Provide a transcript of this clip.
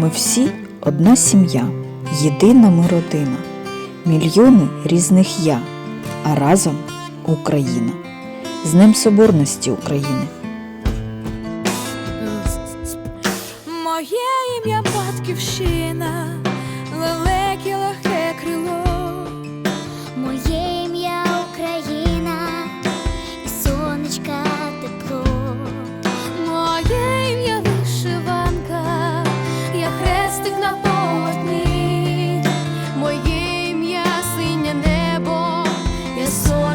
Ми всі одна сім'я, єдина ми родина, мільйони різних я, а разом Україна. З Днем Соборності України! Моє ім'я Моє ім'я синє небо, я сон.